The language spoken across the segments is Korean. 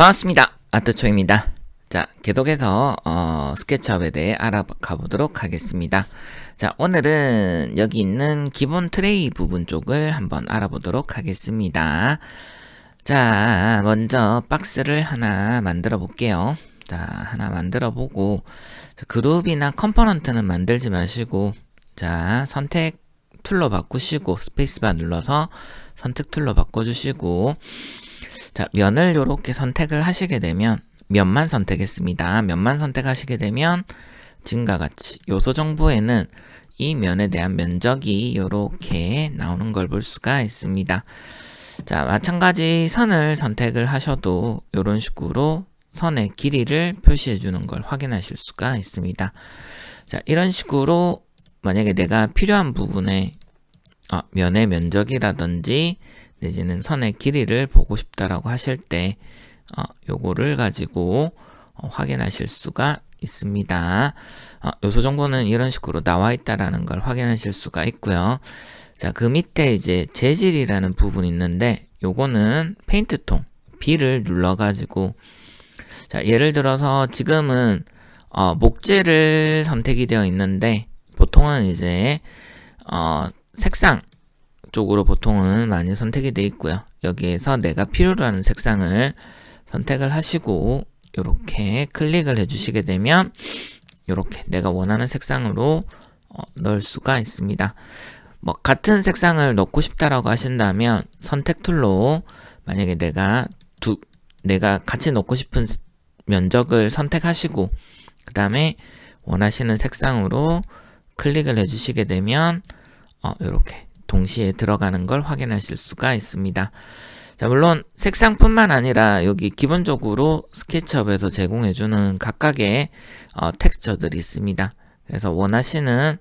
반갑습니다. 아트초입니다. 자, 계속해서 어, 스케치업에 대해 알아가 보도록 하겠습니다. 자, 오늘은 여기 있는 기본 트레이 부분 쪽을 한번 알아보도록 하겠습니다. 자, 먼저 박스를 하나 만들어 볼게요. 자, 하나 만들어 보고 자, 그룹이나 컴포넌트는 만들지 마시고 자, 선택 툴로 바꾸시고 스페이스바 눌러서 선택 툴로 바꿔주시고 자, 면을 이렇게 선택을 하시게 되면 면만 선택했습니다. 면만 선택하시게 되면 지금과 같이 요소 정보에는 이 면에 대한 면적이 이렇게 나오는 걸 볼 수가 있습니다. 자, 마찬가지 선을 선택을 하셔도 이런 식으로 선의 길이를 표시해 주는 걸 확인하실 수가 있습니다. 자, 이런 식으로 만약에 내가 필요한 부분에 어, 면의 면적이라든지 내지는 선의 길이를 보고 싶다라고 하실 때 어, 요거를 가지고 어, 확인하실 수가 있습니다. 어, 요소 정보는 이런 식으로 나와 있다라는 걸 확인하실 수가 있고요. 자, 그 밑에 이제 재질이라는 부분이 있는데 요거는 페인트 통 B를 눌러 가지고 자, 예를 들어서 지금은 어, 목재를 선택이 되어 있는데 보통은 이제 어, 색상 쪽으로 보통은 많이 선택이 되어 있고요. 여기에서 내가 필요로 하는 색상을 선택을 하시고 이렇게 클릭을 해주시게 되면 이렇게 내가 원하는 색상으로 어, 넣을 수가 있습니다. 뭐 같은 색상을 넣고 싶다라고 하신다면 선택 툴로 만약에 내가 두 내가 같이 넣고 싶은 면적을 선택하시고 그 다음에 원하시는 색상으로 클릭을 해주시게 되면 어, 이렇게 동시에 들어가는 걸 확인하실 수가 있습니다. 자, 물론 색상뿐만 아니라 여기 기본적으로 스케치업에서 제공해주는 각각의 어, 텍스처들이 있습니다. 그래서 원하시는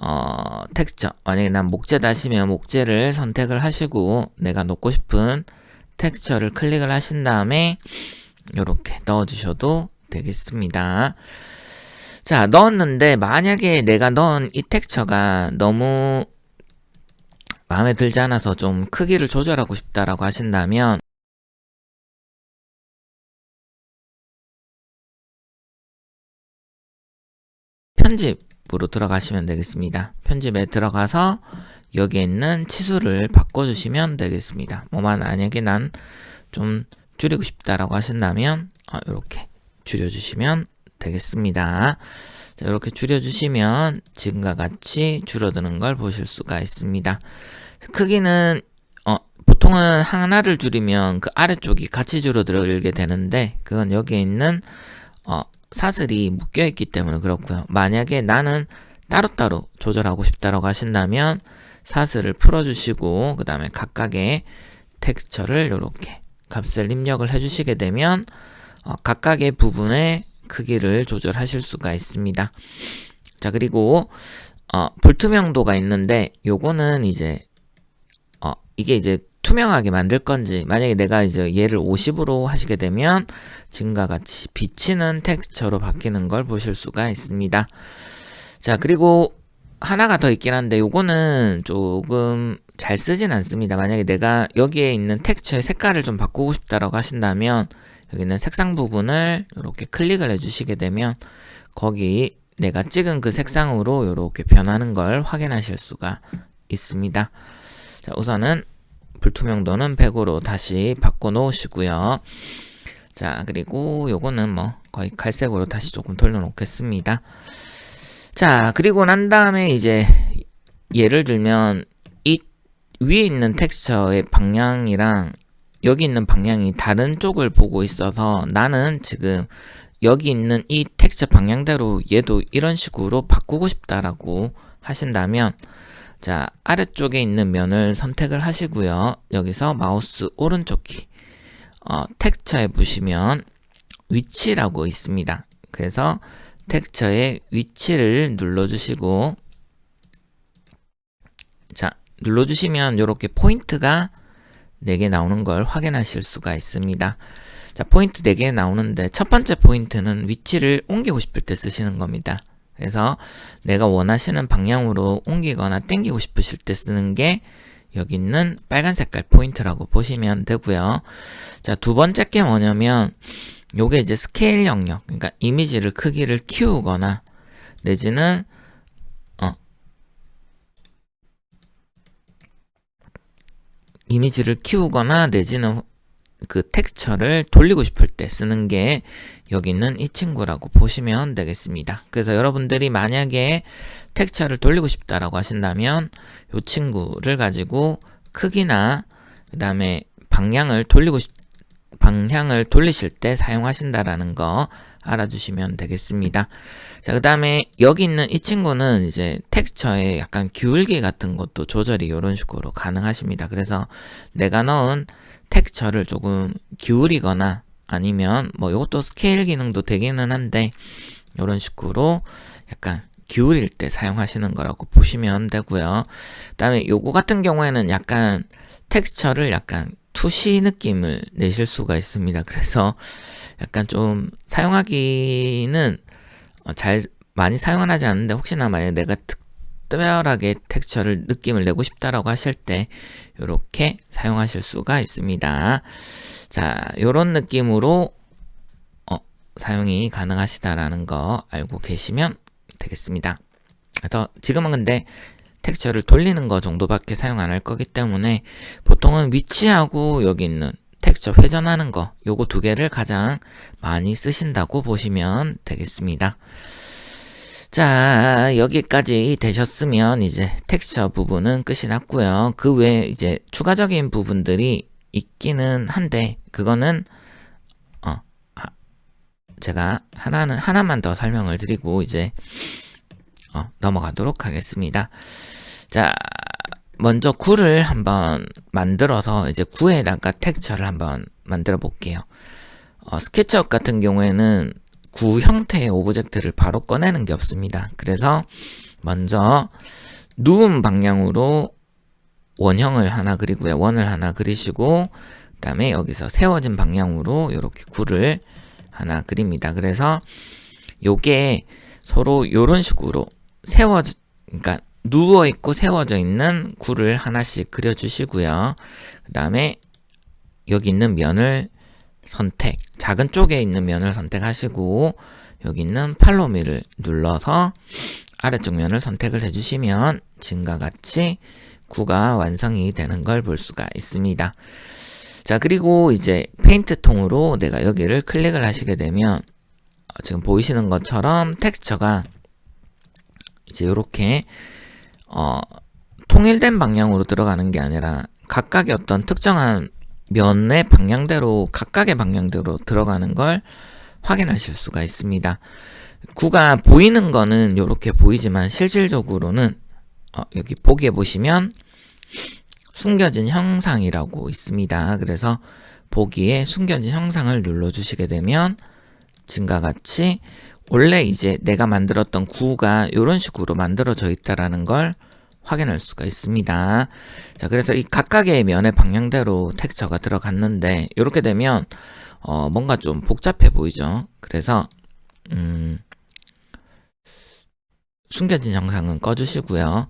어, 텍스처, 만약에 난 목재다 하시면 목재를 선택을 하시고 내가 넣고 싶은 텍스처를 클릭을 하신 다음에 이렇게 넣어주셔도 되겠습니다. 자, 넣었는데 만약에 내가 넣은 이 텍스처가 너무 마음에 들지 않아서 좀 크기를 조절하고 싶다라고 하신다면 편집으로 들어가시면 되겠습니다. 편집에 들어가서 여기에 있는 치수를 바꿔주시면 되겠습니다. 뭐 만약에 난 좀 줄이고 싶다라고 하신다면 어, 이렇게 줄여주시면 되겠습니다. 자, 이렇게 줄여주시면 지금과 같이 줄어드는 걸 보실 수가 있습니다. 크기는 어, 보통은 하나를 줄이면 그 아래쪽이 같이 줄어들게 되는데 그건 여기에 있는 어, 사슬이 묶여 있기 때문에 그렇고요. 만약에 나는 따로따로 조절하고 싶다라고 하신다면 사슬을 풀어주시고 그 다음에 각각의 텍스처를 이렇게 값을 입력을 해주시게 되면 어, 각각의 부분의 크기를 조절하실 수가 있습니다. 자 그리고 어, 불투명도가 있는데 요거는 이제 어, 이게 이제 투명하게 만들 건지 만약에 내가 이제 얘를 50으로 하시게 되면 지금과 같이 비치는 텍스처로 바뀌는 걸 보실 수가 있습니다. 자 그리고 하나가 더 있긴 한데 요거는 조금 잘 쓰진 않습니다. 만약에 내가 여기에 있는 텍스처의 색깔을 좀 바꾸고 싶다라고 하신다면 여기는 색상 부분을 이렇게 클릭을 해주시게 되면 거기 내가 찍은 그 색상으로 이렇게 변하는 걸 확인하실 수가 있습니다. 자, 우선은 불투명도는 100으로 다시 바꿔 놓으시고요. 자, 그리고 요거는 뭐 거의 갈색으로 다시 조금 돌려 놓겠습니다. 자, 그리고 난 다음에 이제 예를 들면 이 위에 있는 텍스처의 방향이랑 여기 있는 방향이 다른 쪽을 보고 있어서 나는 지금 여기 있는 이 텍스처 방향대로 얘도 이런 식으로 바꾸고 싶다라고 하신다면 자 아래쪽에 있는 면을 선택을 하시고요 여기서 마우스 오른쪽 키 어, 텍스처에 보시면 위치라고 있습니다 그래서 텍스처의 위치를 눌러주시고 자 눌러주시면 이렇게 포인트가 4개 나오는 걸 확인하실 수가 있습니다. 자, 포인트 4개 나오는데 첫 번째 포인트는 위치를 옮기고 싶을 때 쓰시는 겁니다. 그래서 내가 원하시는 방향으로 옮기거나 땡기고 싶으실 때 쓰는 게 여기 있는 빨간 색깔 포인트라고 보시면 되고요. 자, 두 번째 게 뭐냐면 요게 이제 스케일 영역, 그러니까 이미지를 크기를 키우거나 내지는 어 이미지를 키우거나 내지는 그 텍스처를 돌리고 싶을 때 쓰는 게 여기 있는 이 친구라고 보시면 되겠습니다. 그래서 여러분들이 만약에 텍스처를 돌리고 싶다라고 하신다면 이 친구를 가지고 크기나 그 다음에 방향을 돌리고 싶, 방향을 돌리실 때 사용하신다라는 거 알아주시면 되겠습니다. 자, 그 다음에 여기 있는 이 친구는 이제 텍스처에 약간 기울기 같은 것도 조절이 이런 식으로 가능하십니다. 그래서 내가 넣은 텍스처를 조금 기울이거나 아니면 뭐 이것도 스케일 기능도 되기는 한데 이런 식으로 약간 기울일 때 사용하시는 거라고 보시면 되고요. 그 다음에 요거 같은 경우에는 약간 텍스처를 약간 투시 느낌을 내실 수가 있습니다. 그래서 약간 좀 사용하기는 어, 잘 많이 사용은 하지 않는데 혹시나 만약 내가 특 별하게 텍스처를 느낌을 내고 싶다라고 하실 때 이렇게 사용하실 수가 있습니다. 자, 요런 느낌으로 어, 사용이 가능하시다라는 거 알고 계시면 되겠습니다. 그래서 지금은 근데 텍스처를 돌리는 거 정도밖에 사용 안 할 거기 때문에 보통은 위치하고 여기 있는 텍스처 회전하는 거 요거 두 개를 가장 많이 쓰신다고 보시면 되겠습니다. 자, 여기까지 되셨으면 이제 텍스처 부분은 끝이 났고요. 그 외에 이제 추가적인 부분들이 있기는 한데 그거는 어 제가 하나는 하나만 더 설명을 드리고 이제 어, 넘어가도록 하겠습니다. 자, 먼저 구를 한번 만들어서 이제 구에다가 텍스처를 한번 만들어 볼게요. 어, 스케치업 같은 경우에는 구 형태의 오브젝트를 바로 꺼내는 게 없습니다. 그래서 먼저 누운 방향으로 원형을 하나 그리고요. 원을 하나 그리시고 그 다음에 여기서 세워진 방향으로 이렇게 구를 하나 그립니다. 그래서 요게 서로 요런 식으로 세워져 그러니까 누워 있고 세워져 있는 구를 하나씩 그려 주시고요. 그다음에 여기 있는 면을 선택, 작은 쪽에 있는 면을 선택하시고 여기 있는 팔로미를 눌러서 아래쪽 면을 선택을 해주시면 지금과 같이 구가 완성이 되는 걸 볼 수가 있습니다. 자 그리고 이제 페인트 통으로 내가 여기를 클릭을 하시게 되면 어, 지금 보이시는 것처럼 텍스처가 이제 이렇게 어, 통일된 방향으로 들어가는 게 아니라 각각의 어떤 특정한 면의 방향대로 각각의 방향대로 들어가는 걸 확인하실 수가 있습니다. 구가 보이는 거는 이렇게 보이지만 실질적으로는 어, 여기 보기에 보시면 숨겨진 형상이라고 있습니다. 그래서 보기에 숨겨진 형상을 눌러주시게 되면 지금과 같이 원래 이제 내가 만들었던 구가 이런 식으로 만들어져 있다라는 걸 확인할 수가 있습니다. 자, 그래서 이 각각의 면의 방향대로 텍스처가 들어갔는데 이렇게 되면 어, 뭔가 좀 복잡해 보이죠. 그래서 음, 숨겨진 영상은 꺼주시고요.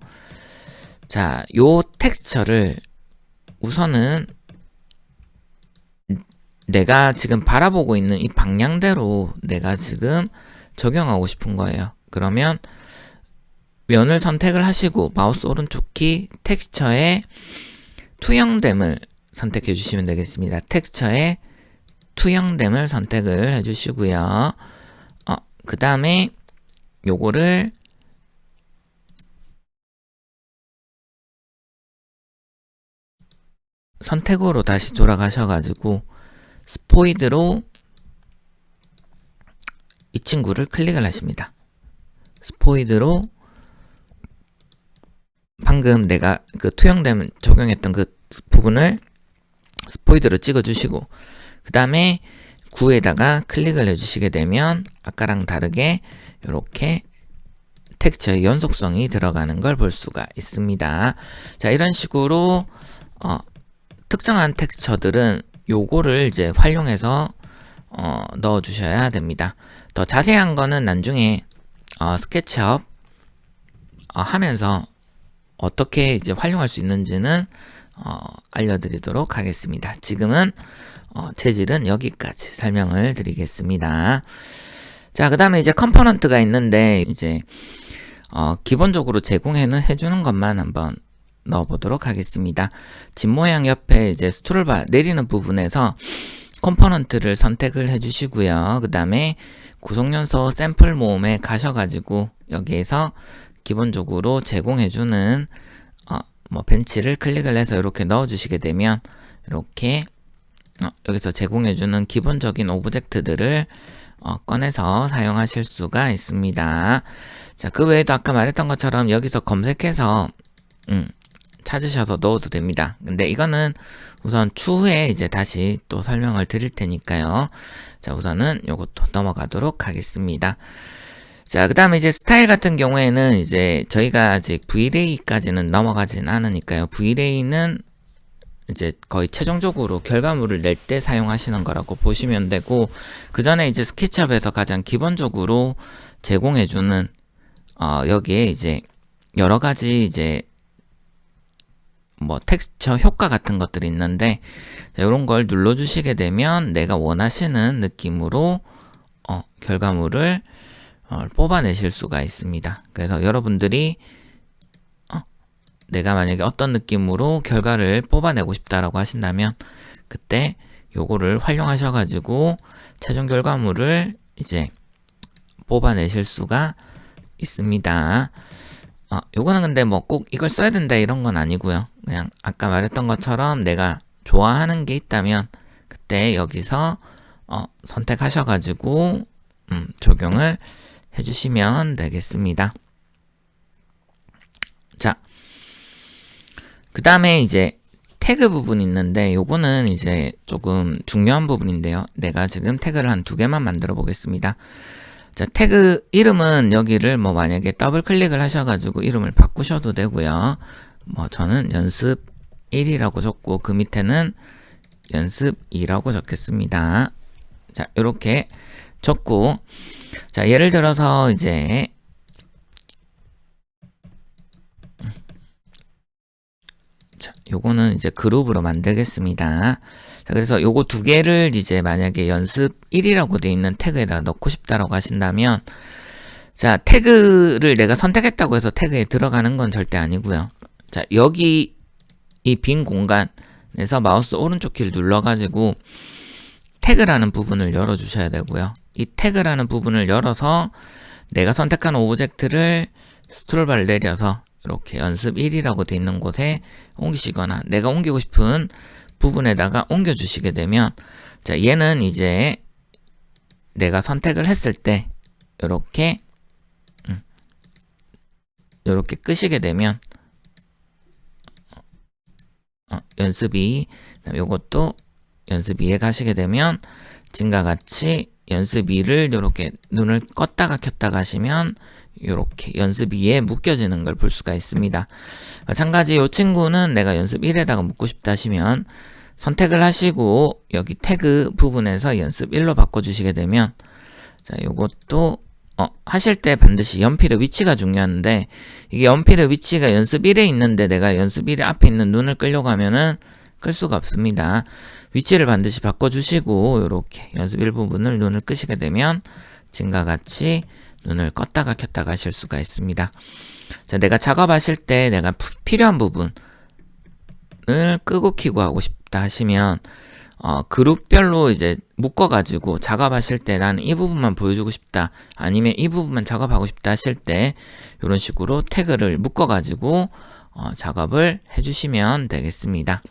자, 요 텍스처를 우선은 내가 지금 바라보고 있는 이 방향대로 내가 지금 적용하고 싶은 거예요. 그러면 면을 선택을 하시고 마우스 오른쪽 키 텍스처의 투영됨을 선택해 주시면 되겠습니다. 텍스처의 투영됨을 선택을 해 주시고요. 어, 그 다음에 요거를 선택으로 다시 돌아가셔가지고 스포이드로 이 친구를 클릭을 하십니다. 스포이드로 방금 내가 그 투영됨 적용했던 그 부분을 스포이드로 찍어주시고 그 다음에 구에다가 클릭을 해주시게 되면 아까랑 다르게 이렇게 텍스처의 연속성이 들어가는 걸 볼 수가 있습니다. 자 이런 식으로 어, 특정한 텍스처들은 요거를 이제 활용해서 어, 넣어 주셔야 됩니다. 더 자세한 거는 나중에 어, 스케치업 어, 하면서 어떻게 이제 활용할 수 있는지는 어, 알려드리도록 하겠습니다. 지금은 어, 재질은 여기까지 설명을 드리겠습니다. 자, 그 다음에 이제 컴포넌트가 있는데 이제 어, 기본적으로 제공해는 해주는 것만 한번 넣어보도록 하겠습니다. 집 모양 옆에 이제 스트롤바 내리는 부분에서 컴포넌트를 선택을 해주시고요. 그 다음에 구성연소 샘플 모음에 가셔가지고 여기에서 기본적으로 제공해주는 어, 뭐 벤치를 클릭을 해서 이렇게 넣어주시게 되면 이렇게 어, 여기서 제공해주는 기본적인 오브젝트들을 어, 꺼내서 사용하실 수가 있습니다. 자, 그 외에도 아까 말했던 것처럼 여기서 검색해서 음, 찾으셔서 넣어도 됩니다. 근데 이거는 우선 추후에 이제 다시 또 설명을 드릴 테니까요. 자, 우선은 요것도 넘어가도록 하겠습니다. 자, 그 다음에 이제 스타일 같은 경우에는 이제 저희가 아직 V레이까지는 넘어가진 않으니까요. V레이는 이제 거의 최종적으로 결과물을 낼 때 사용하시는 거라고 보시면 되고, 그 전에 이제 스케치업에서 가장 기본적으로 제공해주는, 어, 여기에 이제 여러 가지 이제 뭐 텍스처 효과 같은 것들이 있는데 이런 걸 눌러주시게 되면 내가 원하시는 느낌으로 어, 결과물을 어, 뽑아내실 수가 있습니다. 그래서 여러분들이 어, 내가 만약에 어떤 느낌으로 결과를 뽑아내고 싶다라고 하신다면 그때 요거를 활용하셔가지고 최종 결과물을 이제 뽑아내실 수가 있습니다. 어, 요거는 근데 뭐 꼭 이걸 써야 된다 이런 건 아니고요. 그냥 아까 말했던 것처럼 내가 좋아하는 게 있다면 그때 여기서 어, 선택하셔가지고 음, 적용을 해주시면 되겠습니다. 자, 그 다음에 이제 태그 부분 있는데 요거는 이제 조금 중요한 부분인데요. 내가 지금 태그를 한 두 개만 만들어 보겠습니다. 자, 태그 이름은 여기를 뭐 만약에 더블 클릭을 하셔가지고 이름을 바꾸셔도 되고요. 뭐 저는 연습 1이라고 적고 그 밑에는 연습 2라고 적겠습니다. 자, 이렇게 적고 자, 예를 들어서 이제 자, 요거는 이제 그룹으로 만들겠습니다. 자, 그래서 요거 두 개를 이제 만약에 연습 1이라고 돼 있는 태그에다 넣고 싶다라고 하신다면 자, 태그를 내가 선택했다고 해서 태그에 들어가는 건 절대 아니고요. 자, 여기 이 빈 공간에서 마우스 오른쪽 키를 눌러가지고 태그라는 부분을 열어주셔야 되고요. 이 태그라는 부분을 열어서 내가 선택한 오브젝트를 스트롤바를 내려서 이렇게 연습 1이라고 돼 있는 곳에 옮기시거나 내가 옮기고 싶은 부분에다가 옮겨 주시게 되면 자 얘는 이제 내가 선택을 했을 때 이렇게 이렇게 음, 끄시게 되면 어, 연습이 요것도 연습 2에 가시게 되면 지금과 같이 연습 2를 이렇게 눈을 껐다가 켰다가 하시면 이렇게 연습 2에 묶여지는 걸 볼 수가 있습니다. 마찬가지 이 친구는 내가 연습 1에다가 묶고 싶다 하시면 선택을 하시고 여기 태그 부분에서 연습 1로 바꿔주시게 되면 자 요것도 어, 하실 때 반드시 연필의 위치가 중요한데 이게 연필의 위치가 연습 1에 있는데 내가 연습 1에 앞에 있는 눈을 끌려고 하면은 끌 수가 없습니다. 위치를 반드시 바꿔주시고 이렇게 연습 1 부분을 눈을 끄시게 되면 지금과 같이 눈을 껐다가 켰다가 하실 수가 있습니다. 자, 내가 작업하실 때 내가 필요한 부분을 끄고 키고 하고 싶다 하시면 어, 그룹별로 이제 묶어가지고 작업하실 때 나는 이 부분만 보여주고 싶다 아니면 이 부분만 작업하고 싶다 하실 때 이런 식으로 태그를 묶어가지고 어, 작업을 해주시면 되겠습니다.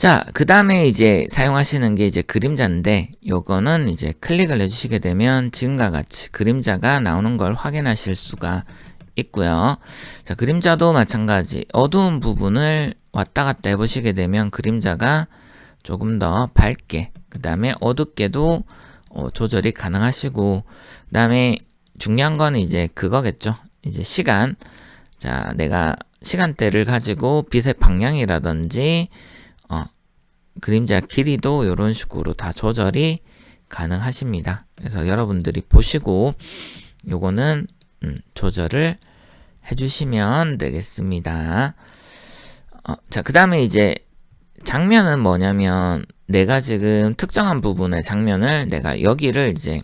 자, 그 다음에 이제 사용하시는 게 이제 그림자인데, 요거는 이제 클릭을 해주시게 되면 지금과 같이 그림자가 나오는 걸 확인하실 수가 있고요. 자, 그림자도 마찬가지. 어두운 부분을 왔다 갔다 해보시게 되면 그림자가 조금 더 밝게, 그 다음에 어둡게도 어, 조절이 가능하시고, 그 다음에 중요한 거는 이제 그거겠죠. 이제 시간. 자, 내가 시간대를 가지고 빛의 방향이라든지, 어, 그림자 길이도 이런 식으로 다 조절이 가능하십니다. 그래서 여러분들이 보시고 요거는 음, 조절을 해주시면 되겠습니다. 어, 자, 그 다음에 이제 장면은 뭐냐면 내가 지금 특정한 부분의 장면을 내가 여기를 이제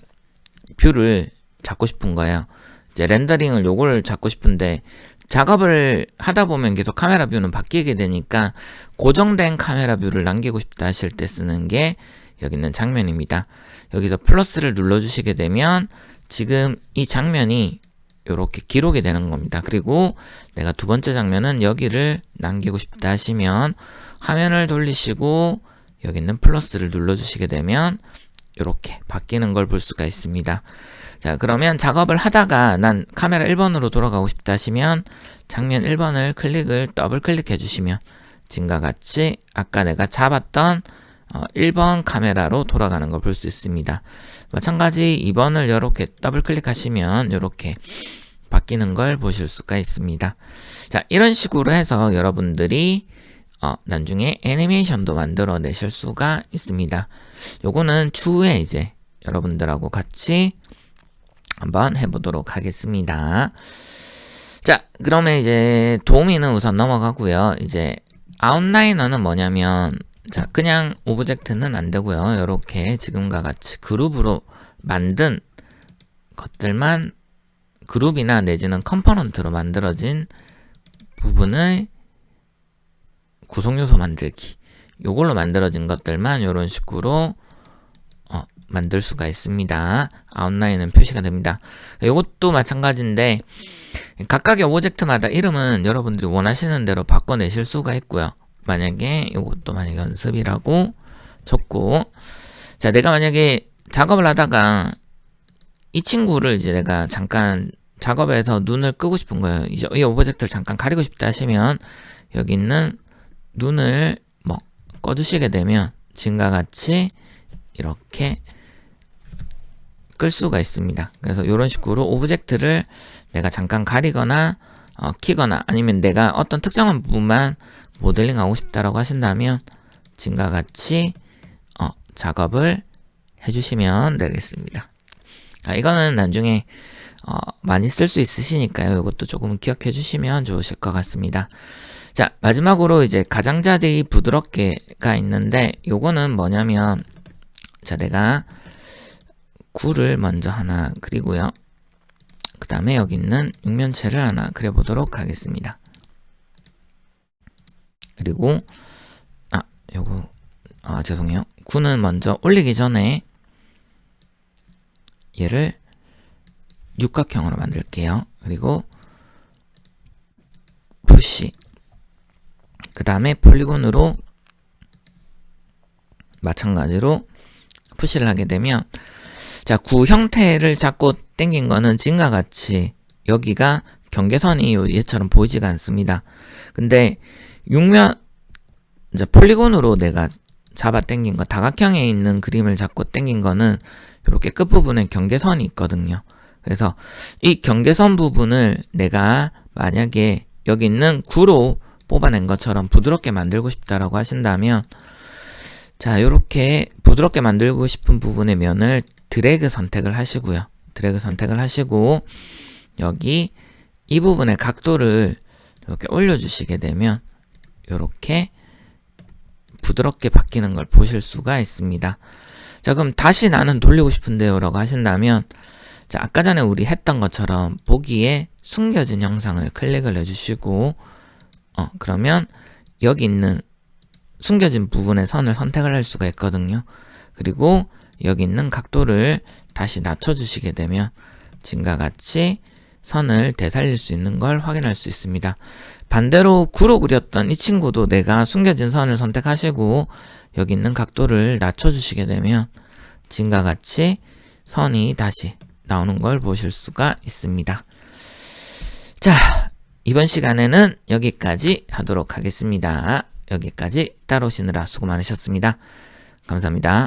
뷰를 잡고 싶은 거예요. 이제 렌더링을 요걸 잡고 싶은데 작업을 하다 보면 계속 카메라 뷰는 바뀌게 되니까 고정된 카메라 뷰를 남기고 싶다 하실 때 쓰는 게 여기 있는 장면입니다. 여기서 플러스를 눌러주시게 되면 지금 이 장면이 이렇게 기록이 되는 겁니다. 그리고 내가 두 번째 장면은 여기를 남기고 싶다 하시면 화면을 돌리시고 여기 있는 플러스를 눌러주시게 되면 이렇게 바뀌는 걸 볼 수가 있습니다. 자, 그러면 작업을 하다가 난 카메라 1번으로 돌아가고 싶다 하시면 장면 1번을 클릭을 더블 클릭해 주시면 지금과 같이 아까 내가 잡았던 어, 1번 카메라로 돌아가는 걸 볼 수 있습니다. 마찬가지 2번을 이렇게 더블 클릭하시면 이렇게 바뀌는 걸 보실 수가 있습니다. 자, 이런 식으로 해서 여러분들이 어, 나중에 애니메이션도 만들어 내실 수가 있습니다. 요거는 추후에 이제 여러분들하고 같이 한번 해보도록 하겠습니다. 자, 그러면 이제 도우미는 우선 넘어가고요. 이제 아웃라이너는 뭐냐면 자, 그냥 오브젝트는 안 되고요. 이렇게 지금과 같이 그룹으로 만든 것들만 그룹이나 내지는 컴포넌트로 만들어진 부분의 구성 요소 만들기. 요걸로 만들어진 것들만 이런 식으로 어, 만들 수가 있습니다. 아웃라인은 표시가 됩니다. 이것도 마찬가지인데 각각의 오브젝트마다 이름은 여러분들이 원하시는 대로 바꿔내실 수가 있고요. 만약에 이것도 만약에 연습이라고 적고 자 내가 만약에 작업을 하다가 이 친구를 이제 내가 잠깐 작업에서 눈을 끄고 싶은 거예요. 이 오브젝트를 잠깐 가리고 싶다 하시면 여기 있는 눈을 뭐 꺼주시게 되면 지금과 같이 이렇게 끌 수가 있습니다. 그래서 이런 식으로 오브젝트를 내가 잠깐 가리거나 어, 키거나 아니면 내가 어떤 특정한 부분만 모델링 하고 싶다라고 하신다면 지금과 같이 어, 작업을 해주시면 되겠습니다. 아, 이거는 나중에 어, 많이 쓸 수 있으시니까요. 이것도 조금 기억해 주시면 좋으실 것 같습니다. 자, 마지막으로 이제 가장자들이 부드럽게가 있는데 요거는 뭐냐면 자, 내가 구를 먼저 하나 그리고요. 그 다음에 여기 있는 육면체를 하나 그려보도록 하겠습니다. 그리고 아 요거 아 죄송해요. 구는 먼저 올리기 전에 얘를 육각형으로 만들게요. 그리고 푸시 그 다음에 폴리곤으로 마찬가지로 푸시를 하게 되면 자, 구 형태를 잡고 당긴 거는 지금과 같이 여기가 경계선이 얘처럼 보이지가 않습니다. 근데 육면 이제 폴리곤으로 내가 잡아 당긴 거 다각형에 있는 그림을 잡고 당긴 거는 이렇게 끝부분에 경계선이 있거든요. 그래서 이 경계선 부분을 내가 만약에 여기 있는 구로 뽑아낸 것처럼 부드럽게 만들고 싶다라고 하신다면 자 이렇게 부드럽게 만들고 싶은 부분의 면을 드래그 선택을 하시고요. 드래그 선택을 하시고 여기 이 부분의 각도를 이렇게 올려주시게 되면 이렇게 부드럽게 바뀌는 걸 보실 수가 있습니다. 자 그럼 다시 나는 돌리고 싶은데요 라고 하신다면 자 아까 전에 우리 했던 것처럼 보기에 숨겨진 영상을 클릭을 해주시고 어 그러면 여기 있는 숨겨진 부분의 선을 선택을 할 수가 있거든요. 그리고 여기 있는 각도를 다시 낮춰주시게 되면 지금과 같이 선을 되살릴 수 있는 걸 확인할 수 있습니다. 반대로 구로 그렸던 이 친구도 내가 숨겨진 선을 선택하시고 여기 있는 각도를 낮춰주시게 되면 지금과 같이 선이 다시 나오는 걸 보실 수가 있습니다. 자, 이번 시간에는 여기까지 하도록 하겠습니다. 여기까지 따라오시느라 수고 많으셨습니다. 감사합니다.